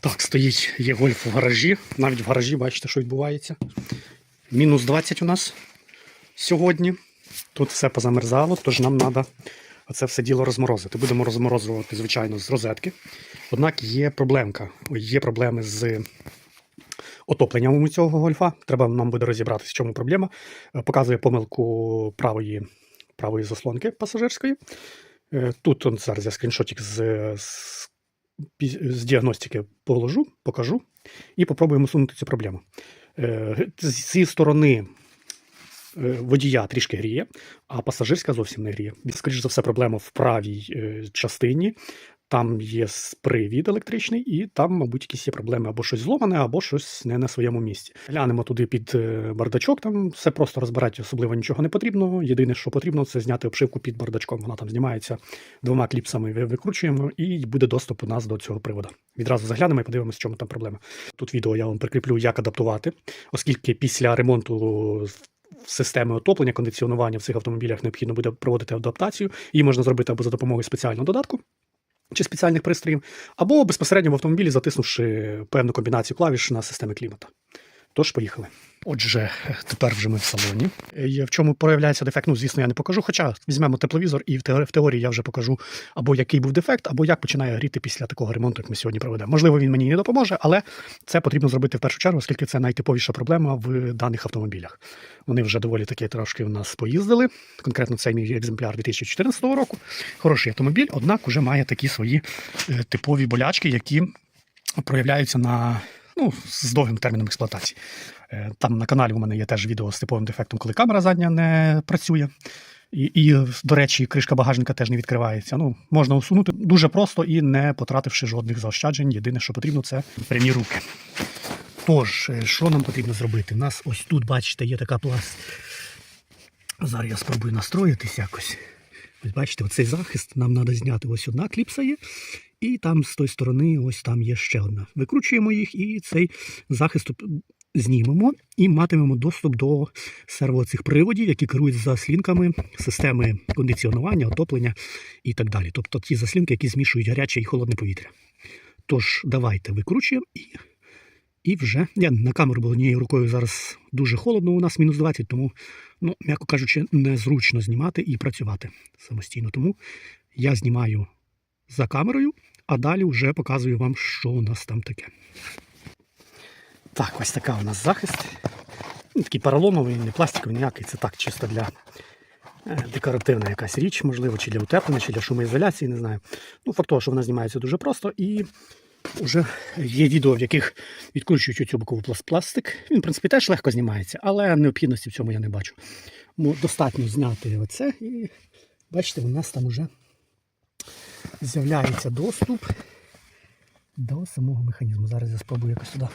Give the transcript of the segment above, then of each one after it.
Так, стоїть є гольф в гаражі. Навіть в гаражі бачите, що відбувається. Мінус 20 у нас сьогодні. Тут все позамерзало, тож нам треба оце все діло розморозити. Будемо розморозувати, звичайно, з розетки. Однак є проблемка. Є проблеми з отопленням у цього гольфа. Треба нам буде розібратися, в чому проблема. Е, Показує помилку правої, правої заслонки пасажирської. Е, Тут зараз я скріншотик з, з, з діагностики положу, покажу і попробуємо усунути цю проблему. Е, З цієї сторони е, водія трішки гріє, а пасажирська зовсім не гріє. Скоріше за все, проблема в правій е, частині. Там є привід електричний, і там, мабуть, якісь є проблеми або щось зломане, або щось не на своєму місці. Глянемо туди під е, бардачок, там все просто розбирати, особливо нічого не потрібно. Єдине, що потрібно, це зняти обшивку під бардачком. Вона там знімається двома кліпсами, викручуємо, і буде доступ у нас до цього приводу. Відразу заглянемо і подивимося, чому там проблема. Тут відео я вам прикріплю, як адаптувати, оскільки після ремонту системи отоплення, кондиціонування в цих автомобілях необхідно буде проводити адаптацію. Її можна зробити або за допомогою спеціального додатку чи спеціальних пристроїв, або безпосередньо в автомобілі, затиснувши певну комбінацію клавіш на системи клімата. Тож, поїхали. Отже, тепер вже ми в салоні. Е, В чому проявляється дефект, ну, звісно, я не покажу. Хоча візьмемо тепловізор, і в теорії, я вже покажу або який був дефект, або як починає гріти після такого ремонту, як ми сьогодні проведемо. Можливо, він мені не допоможе, але це потрібно зробити в першу чергу, оскільки це найтиповіша проблема в даних автомобілях. Вони вже доволі таки трошки у нас поїздили. Конкретно цей мій екземпляр 2014 року. Хороший автомобіль, однак уже має такі свої е, типові болячки, які проявляються на ну, з довгим терміном експлуатації. Е, Там на каналі у мене є теж відео з типовим дефектом, коли камера задня не працює. І, і, до речі, кришка багажника теж не відкривається. Ну, можна усунути дуже просто і не потративши жодних заощаджень. Єдине, що потрібно, це прямі руки. Тож, е, що нам потрібно зробити? У нас ось тут, бачите, є така пласт. Зараз я спробую настроїтись якось. Ось бачите, оцей захист нам треба зняти. Ось одна кліпса є, і там з тої сторони, ось там є ще одна. Викручуємо їх і цей захист знімемо і матимемо доступ до серво цих приводів, які керують заслінками системи кондиціонування, отоплення і так далі. Тобто ті заслінки, які змішують гаряче і холодне повітря. Тож, давайте викручуємо і. І вже я на камеру було однією рукою зараз дуже холодно, у нас мінус 20, тому, ну, м'яко кажучи, незручно знімати і працювати самостійно. Тому я знімаю за камерою, а далі вже показую вам, що у нас там таке. Так, ось така у нас захист. Він такий поролоновий, не пластиковий, ніякий. Це так, чисто для е, декоративна якась річ, можливо, чи для утеплення, чи для шумоізоляції, не знаю. Ну, факт того, що вона знімається дуже просто і. Уже є відео, в яких відкручують цю бокову пласт- пластик. Він, в принципі, теж легко знімається, але необхідності в цьому я не бачу. Тому достатньо зняти оце і бачите, у нас там уже з'являється доступ до самого механізму. Зараз я спробую якось сюди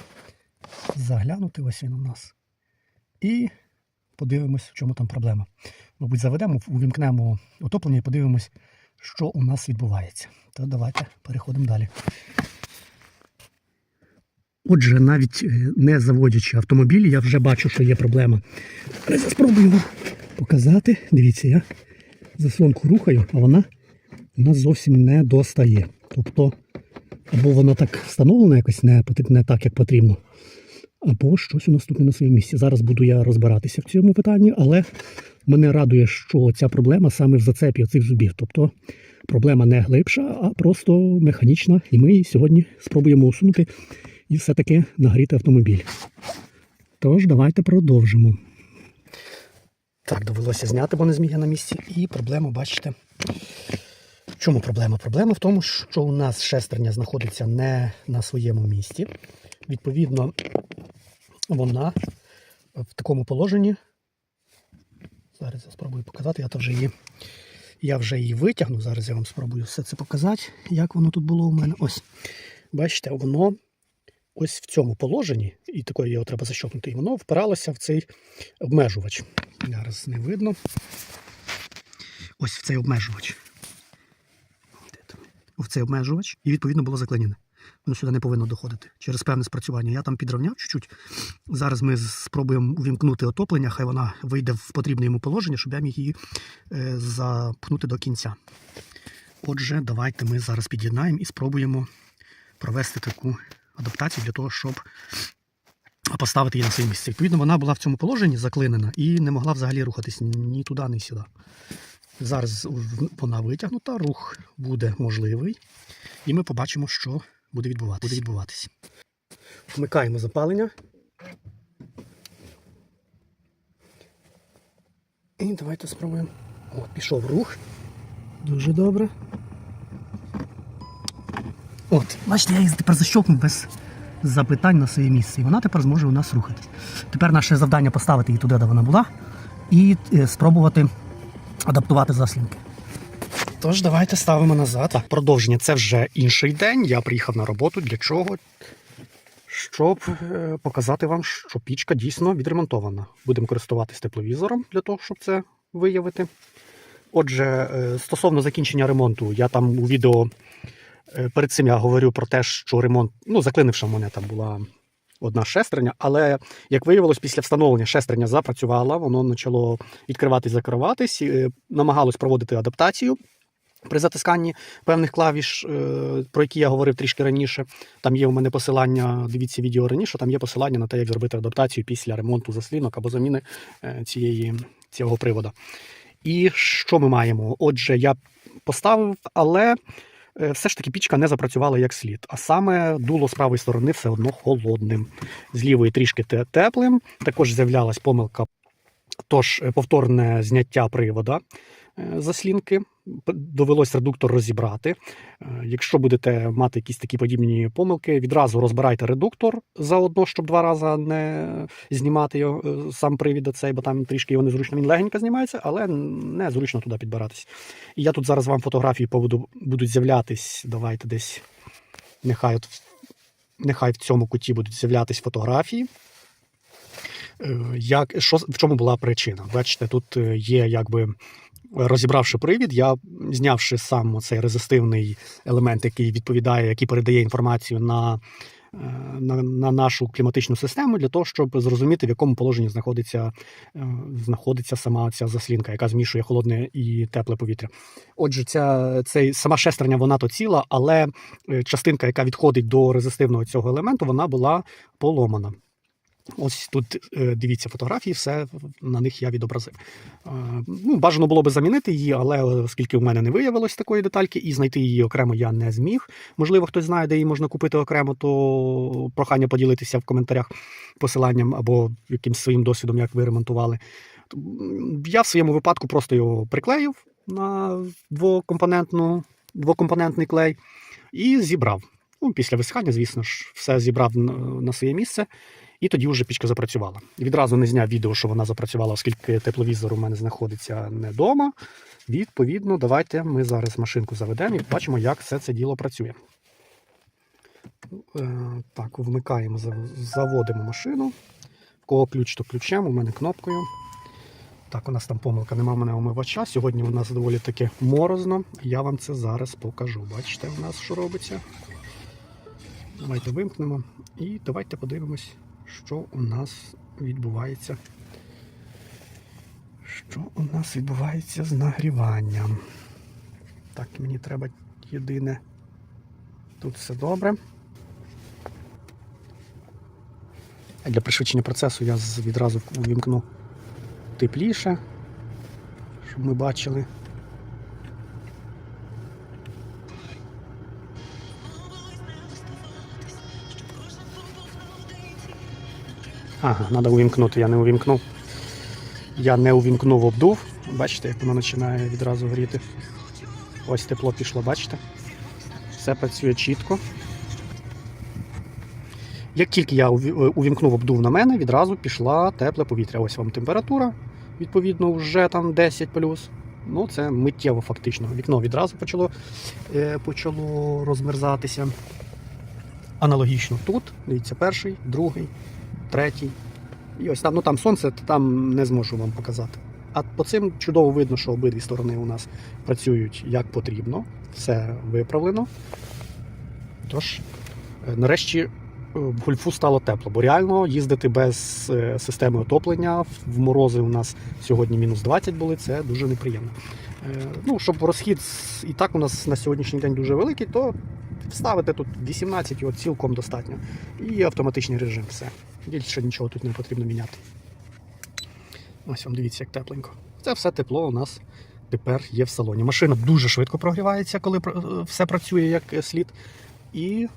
заглянути. Ось він у нас. І подивимось, в чому там проблема. Мабуть, заведемо, увімкнемо отоплення і подивимось, що у нас відбувається. То давайте переходимо далі. Отже, навіть е, не заводячи автомобіль, я вже бачу, що є проблема. Спробую вам показати. Дивіться, я заслонку рухаю, а вона у нас зовсім не достає. Тобто, або воно так встановлено якось не, не так, як потрібно, або щось у нас тут не на своєму місці. Зараз буду я розбиратися в цьому питанні, але мене радує, що ця проблема саме в зацепі цих зубів. Тобто проблема не глибша, а просто механічна. І ми її сьогодні спробуємо усунути і все-таки нагріти автомобіль. Тож, давайте продовжимо. Так, довелося зняти, бо не зміг я на місці. І проблема, бачите. В чому проблема? Проблема в тому, що у нас шестерня знаходиться не на своєму місці. Відповідно, вона в такому положенні. Зараз я спробую показати, я то вже її. Я вже її витягну. Зараз я вам спробую все це показати, як воно тут було у мене. Ось. Бачите, воно ось в цьому положенні, і такої його треба защопнути, і воно впиралося в цей обмежувач. Зараз не видно. Ось в цей обмежувач. В цей обмежувач, і відповідно було заклинене. Воно сюди не повинно доходити через певне спрацювання. Я там підрівняв чуть-чуть. Зараз ми спробуємо увімкнути отоплення, хай вона вийде в потрібне йому положення, щоб я міг її е, запхнути до кінця. Отже, давайте ми зараз під'єднаємо і спробуємо провести таку адаптацію для того, щоб поставити її на своє місце. Відповідно, вона була в цьому положенні заклинена і не могла взагалі рухатись ні туди, ні сюди. Зараз вона витягнута, рух буде можливий, і ми побачимо, що буде відбуватися. Буде відбуватися. Вмикаємо запалення. І давайте спробуємо. От, пішов рух. Дуже добре. От, бачите, я її тепер защовкнув без запитань на своє місце. І вона тепер зможе у нас рухатись. Тепер наше завдання поставити її туди, де вона була, і е, спробувати адаптувати заслінки. Тож, давайте ставимо назад. Так, продовження це вже інший день. Я приїхав на роботу. Для чого? Щоб е, показати вам, що пічка дійсно відремонтована. Будемо користуватись тепловізором для того, щоб це виявити. Отже, е, стосовно закінчення ремонту, я там у відео перед цим я говорю про те, що ремонт, ну, заклинивша в мене там була одна шестерня, але як виявилось, після встановлення шестерня запрацювала, воно почало відкриватись, закриватись, е, намагалось проводити адаптацію. При затисканні певних клавіш, е, про які я говорив трішки раніше, там є у мене посилання, дивіться відео раніше, там є посилання на те, як зробити адаптацію після ремонту заслінок або заміни е, цієї, цього привода. І що ми маємо? Отже, я поставив, але е, все ж таки пічка не запрацювала як слід. А саме дуло з правої сторони все одно холодним, з лівої трішки те- теплим. Також з'являлась помилка. Тож е, повторне зняття привода е, заслінки. Довелось редуктор розібрати. Е, Якщо будете мати якісь такі подібні помилки, відразу розбирайте редуктор заодно, щоб два рази не знімати його, е, сам привід цей, бо там трішки його незручно. Він легенько знімається, але незручно туди підбиратись. І я тут зараз вам фотографії поводу будуть з'являтись. Давайте десь. Нехай от нехай в цьому куті будуть з'являтись фотографії. Е, Як, що, в чому була причина? Бачите, тут є якби розібравши привід, я знявши сам цей резистивний елемент, який відповідає, який передає інформацію на, е, на, на нашу кліматичну систему, для того, щоб зрозуміти, в якому положенні знаходиться, е, знаходиться сама ця заслінка, яка змішує холодне і тепле повітря. Отже, ця, цей, сама шестерня вона то ціла, але е, частинка, яка відходить до резистивного цього елементу, вона була поломана. Ось тут е, дивіться фотографії, все на них я відобразив. Е, Ну, бажано було би замінити її, але оскільки в мене не виявилось такої детальки, і знайти її окремо я не зміг. Можливо, хтось знає, де її можна купити окремо, то прохання поділитися в коментарях посиланням або якимсь своїм досвідом, як ви ремонтували. Я в своєму випадку просто його приклеїв на двокомпонентну, двокомпонентний клей і зібрав. Ну, після висихання, звісно ж, все зібрав на- на своє місце. І тоді вже пічка запрацювала. Відразу не зняв відео, що вона запрацювала, оскільки тепловізор у мене знаходиться не вдома. Відповідно, давайте ми зараз машинку заведемо і побачимо, як все це діло працює. Е, Так, вмикаємо, заводимо машину. В кого ключ, то ключем, у мене кнопкою. Так, у нас там помилка, нема в мене омивача. Сьогодні у нас доволі таки морозно. Я вам це зараз покажу. Бачите, у нас що робиться. Давайте вимкнемо і давайте подивимось, що у нас відбувається. Що у нас відбувається з нагріванням? Так, мені треба єдине. Тут все добре. Для пришвидшення процесу я відразу увімкну тепліше, щоб ми бачили. Ага, треба увімкнути, я не увімкнув. Я не увімкнув обдув. Бачите, як воно починає відразу горіти. Ось тепло пішло, бачите? Все працює чітко. Як тільки я е, увімкнув обдув на мене, відразу пішла тепле повітря. Ось вам температура, відповідно, вже там 10 Ну, це миттєво фактично. Вікно відразу почало, е, почало розмерзатися. Аналогічно тут. Дивіться, перший, другий, третій. І ось там, ну там сонце, там не зможу вам показати. А по цим чудово видно, що обидві сторони у нас працюють як потрібно, все виправлено. Тож, е, нарешті е, в гольфу стало тепло, бо реально їздити без е, системи отоплення в морози у нас сьогодні мінус 20 були, це дуже неприємно. Ну, щоб розхід і так у нас на сьогоднішній день дуже великий, то Вставити тут 18 його цілком достатньо. І автоматичний режим. Все. Більше нічого тут не потрібно міняти. Ось вам дивіться, як тепленько. Це все тепло у нас тепер є в салоні. Машина дуже швидко прогрівається, коли е, все працює як е, слід. І,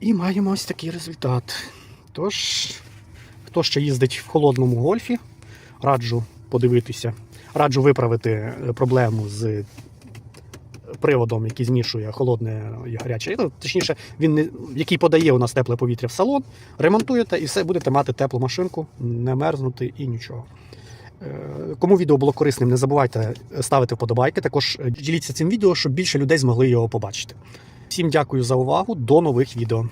і маємо ось такий результат. Тож, хто ще їздить в холодному гольфі, раджу подивитися, раджу виправити е, проблему з приводом, який змішує холодне і гаряче. Ну, точніше, він не, який подає у нас тепле повітря в салон, ремонтуєте і все будете мати теплу машинку, не мерзнути і нічого. Е, Кому відео було корисним, не забувайте ставити вподобайки. Також діліться цим відео, щоб більше людей змогли його побачити. Всім дякую за увагу. До нових відео.